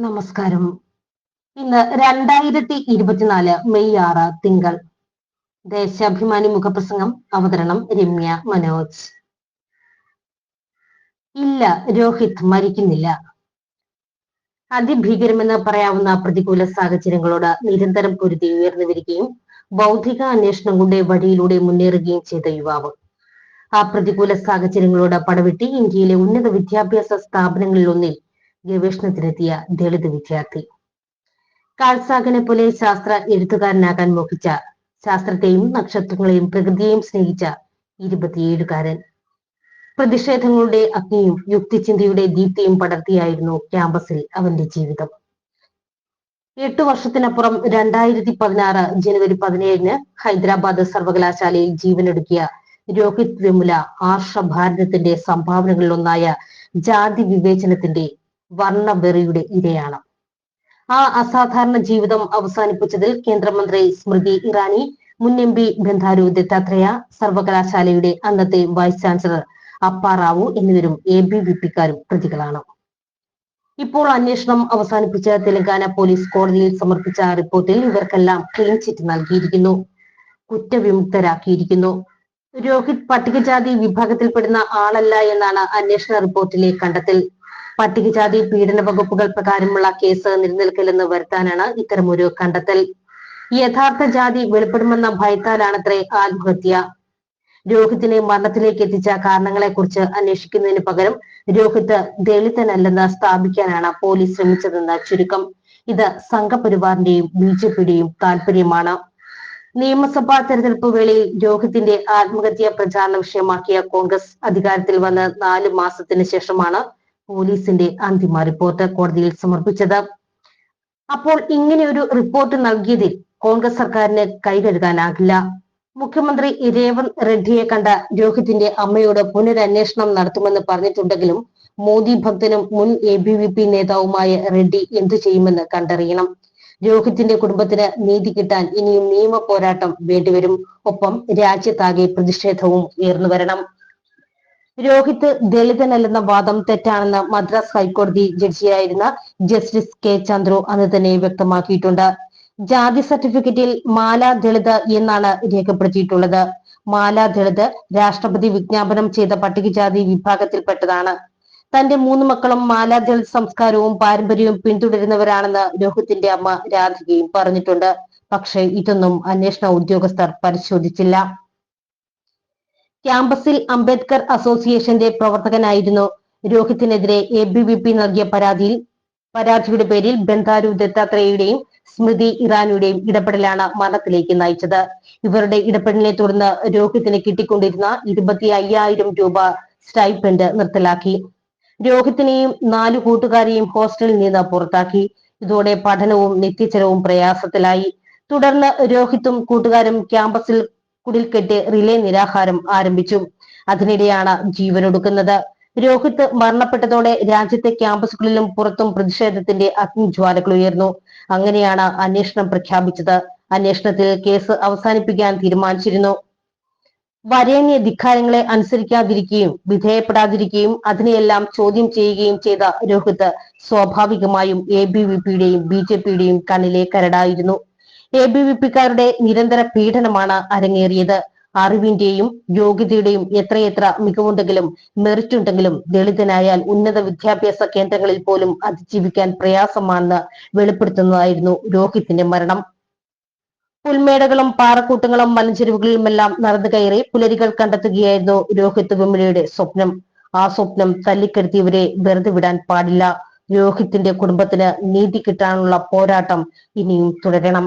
നമസ്കാരം. ഇന്ന് രണ്ടായിരത്തി ഇരുപത്തിനാല് മെയ് ആറ് തിങ്കൾ. ദേശാഭിമാനി മുഖപ്രസംഗം അവതരണം രമ്യ മനോജ്. ഇല്ല രോഹിത് മരിക്കുന്നില്ല. അതിഭീകരമെന്ന് പറയാവുന്ന പ്രതികൂല സാഹചര്യങ്ങളോട് നിരന്തരം പൊരുതി ഉയർന്നു വരികയും ബൗദ്ധിക അന്വേഷണം കൊണ്ട് വഴിയിലൂടെ മുന്നേറുകയും ചെയ്ത യുവാവ്. ആ പ്രതികൂല സാഹചര്യങ്ങളോട് പടവെട്ടി ഇന്ത്യയിലെ ഉന്നത വിദ്യാഭ്യാസ സ്ഥാപനങ്ങളിൽ ഒന്നിൽ ഗവേഷണത്തിനെത്തിയ ദളിത് വിദ്യാർത്ഥി. കാൾസാഗനെ പോലെ ശാസ്ത്ര എഴുത്തുകാരനാകാൻ മോഹിച്ച ശാസ്ത്രത്തെയും നക്ഷത്രങ്ങളെയും പ്രകൃതിയെയും സ്നേഹിച്ച ഇരുപത്തിയേഴുകാരൻ. പ്രതിഷേധങ്ങളുടെ അഗ്നിയും യുക്തിചിന്തയുടെ ദീപ്തിയും പടർത്തിയായിരുന്നു ക്യാമ്പസിൽ അവന്റെ ജീവിതം. എട്ടു വർഷത്തിനപ്പുറം രണ്ടായിരത്തി പതിനാറ് ജനുവരി പതിനേഴിന് ഹൈദരാബാദ് സർവകലാശാലയിൽ ജീവനൊടുക്കിയ രോഹിത് വെമുല ആർഷ ഭാരതത്തിന്റെ സംഭാവനകളിലൊന്നായ ജാതി വിവേചനത്തിന്റെ വർണവെറിയുടെ ഇരയാണ്. ആ അസാധാരണ ജീവിതം അവസാനിപ്പിച്ചതിൽ കേന്ദ്രമന്ത്രി സ്മൃതി ഇറാനി മുൻ എം പി ബന്ധാരു ദത്താത്രേയ സർവകലാശാലയുടെ അന്നത്തെ വൈസ് ചാൻസലർ അപ്പാറാവു എന്നിവരും എ ബി വി പിക്കാരും പ്രതികളാണ്. ഇപ്പോൾ അന്വേഷണം അവസാനിപ്പിച്ച തെലങ്കാന പോലീസ് കോടതിയിൽ സമർപ്പിച്ച റിപ്പോർട്ടിൽ ഇവർക്കെല്ലാം ക്ലീൻ ചിറ്റ് നൽകിയിരിക്കുന്നു. കുറ്റവിമുക്തരാക്കിയിരിക്കുന്നു. രോഹിത് പട്ടികജാതി വിഭാഗത്തിൽപ്പെടുന്ന ആളല്ല എന്നാണ് അന്വേഷണ റിപ്പോർട്ടിലെ കണ്ടെത്തൽ. പട്ടികജാതി പീഡന വകുപ്പുകൾ പ്രകാരമുള്ള കേസ് നിലനിൽക്കില്ലെന്ന് വരുത്താനാണ് ഇത്തരമൊരു കണ്ടെത്തൽ. യഥാർത്ഥ ജാതി വെളിപ്പെടുമെന്ന ഭയത്താലാണത്രേ ആത്മഹത്യ. രോഹിത്തിനെ മരണത്തിലേക്ക് എത്തിച്ച കാരണങ്ങളെക്കുറിച്ച് അന്വേഷിക്കുന്നതിന് പകരം രോഹിത്ത് ദളിതനല്ലെന്ന് സ്ഥാപിക്കാനാണ് പോലീസ് ശ്രമിച്ചതെന്ന് ചുരുക്കം. ഇത് സംഘപരിവാറിന്റെയും ബി ജെ പിയുടെയും താല്പര്യമാണ് നിയമസഭാ തെരഞ്ഞെടുപ്പ് വേളയിൽ രോഹിത്തിന്റെ ആത്മഹത്യ പ്രചാരണ വിഷയമാക്കിയ കോൺഗ്രസ് അധികാരത്തിൽ വന്ന് നാല് മാസത്തിന് ശേഷമാണ് പോലീസിന്റെ അന്തിമ റിപ്പോർട്ട് കോടതിയിൽ സമർപ്പിച്ചത്. അപ്പോൾ ഇങ്ങനെയൊരു റിപ്പോർട്ട് നൽകിയതിൽ കോൺഗ്രസ് സർക്കാരിന് കൈകഴുകാനാകില്ല. മുഖ്യമന്ത്രി രേവന്ത് റെഡ്ഡിയെ കണ്ട രോഹിത്തിന്റെ അമ്മയോട് പുനരന്വേഷണം നടത്തുമെന്ന് പറഞ്ഞിട്ടുണ്ടെങ്കിലും മോദി ഭക്തനും മുൻ എ ബി വി പി നേതാവുമായ റെഡ്ഡി എന്തു ചെയ്യുമെന്ന് കണ്ടറിയണം. രോഹിത്തിന്റെ കുടുംബത്തിന് നീതി കിട്ടാൻ ഇനിയും നിയമ പോരാട്ടം വേണ്ടിവരും. ഒപ്പം രാജ്യത്താകെ പ്രതിഷേധവും ഉയർന്നു വരണം. രോഹിത് ദളിതനല്ലെന്ന വാദം തെറ്റാണെന്ന് മദ്രാസ് ഹൈക്കോടതി ജഡ്ജിയായിരുന്ന ജസ്റ്റിസ് കെ ചന്ദ്രു അന്ന് തന്നെ വ്യക്തമാക്കിയിട്ടുണ്ട്. ജാതി സർട്ടിഫിക്കറ്റിൽ മാല ദളിത് എന്നാണ് രേഖപ്പെടുത്തിയിട്ടുള്ളത്. മാല ദളിത് രാഷ്ട്രപതി വിജ്ഞാപനം ചെയ്ത പട്ടികജാതി വിഭാഗത്തിൽപ്പെട്ടതാണ്. തന്റെ മൂന്ന് മക്കളും മാല ദളിത് സംസ്കാരവും പാരമ്പര്യവും പിന്തുടരുന്നവരാണെന്ന് രോഹിത്തിന്റെ അമ്മ രാധികയും പറഞ്ഞിട്ടുണ്ട്. പക്ഷേ ഇതൊന്നും അന്വേഷണ ഉദ്യോഗസ്ഥർ പരിശോധിച്ചില്ല. ക്യാമ്പസിൽ അംബേദ്കർ അസോസിയേഷന്റെ പ്രവർത്തകനായിരുന്നു. രോഹിത്തിനെതിരെ എ ബി വി പി നൽകിയ പരാതിയിൽ പരാതിയുടെ പേരിൽ ബന്ധാരു ദത്താത്രേയുടെയും സ്മൃതി ഇറാനിയുടെയും ഇടപെടലാണ് മരണത്തിലേക്ക് നയിച്ചത്. ഇവരുടെ ഇടപെടലിനെ തുടർന്ന് രോഹിത്തിന് കിട്ടിക്കൊണ്ടിരുന്ന ഇരുപത്തി അയ്യായിരം രൂപ സ്റ്റൈപ്പൻഡ് നിർത്തലാക്കി. രോഹിത്തിനെയും നാലു കൂട്ടുകാരെയും ഹോസ്റ്റലിൽ നിന്ന് പുറത്താക്കി. ഇതോടെ പഠനവും നിത്യച്ചെലവും പ്രയാസത്തിലായി. തുടർന്ന് രോഹിത്തും കൂട്ടുകാരും ക്യാമ്പസിൽ കുടിൽക്കെട്ട് റിലേ നിരാഹാരം ആരംഭിച്ചു. അതിനിടെയാണ് ജീവനൊടുക്കുന്നത്. രോഹിത് മരണപ്പെട്ടതോടെ രാജ്യത്തെ ക്യാമ്പസുകളിലും പുറത്തും പ്രതിഷേധത്തിന്റെ അഗ്നിജ്വാലകൾ ഉയർന്നു. അങ്ങനെയാണ് അന്വേഷണം പ്രഖ്യാപിച്ചത്. അന്വേഷണത്തിൽ കേസ് അവസാനിപ്പിക്കാൻ തീരുമാനിച്ചിരുന്നു. വരേണ്യ ധിക്കാരങ്ങളെ അനുസരിക്കാതിരിക്കുകയും വിധേയപ്പെടാതിരിക്കുകയും അതിനെയെല്ലാം ചോദ്യം ചെയ്യുകയും ചെയ്ത രോഹിത് സ്വാഭാവികമായും എ ബി വി പിയുടെയും ബി ജെ പിയുടെയും കണ്ണിലെ കരടായിരുന്നു. എ ബി വി പിക്കാരുടെ നിരന്തര പീഡനമാണ് അരങ്ങേറിയത്. അറിവിന്റെയും യോഗ്യതയുടെയും എത്രയെത്ര മികവുണ്ടെങ്കിലും മെറിറ്റ് ഉണ്ടെങ്കിലും ദളിതനായാൽ ഉന്നത വിദ്യാഭ്യാസ കേന്ദ്രങ്ങളിൽ പോലും അതിജീവിക്കാൻ പ്രയാസമാണെന്ന് വെളിപ്പെടുത്തുന്നതായിരുന്നു രോഹിത്തിന്റെ മരണം. പുൽമേടകളും പാറക്കൂട്ടങ്ങളും മലഞ്ചെരുവുകളിലുമെല്ലാം നടന്നു കയറി പുലരികൾ കണ്ടെത്തുകയായിരുന്നു രോഹിത് വിമലയുടെ സ്വപ്നം. ആ സ്വപ്നം തല്ലിക്കെടുത്തിയവരെ വെറുതെ വിടാൻ പാടില്ല. രോഹിത്തിന്റെ കുടുംബത്തിന് നീതി കിട്ടാനുള്ള പോരാട്ടം ഇനിയും തുടരണം.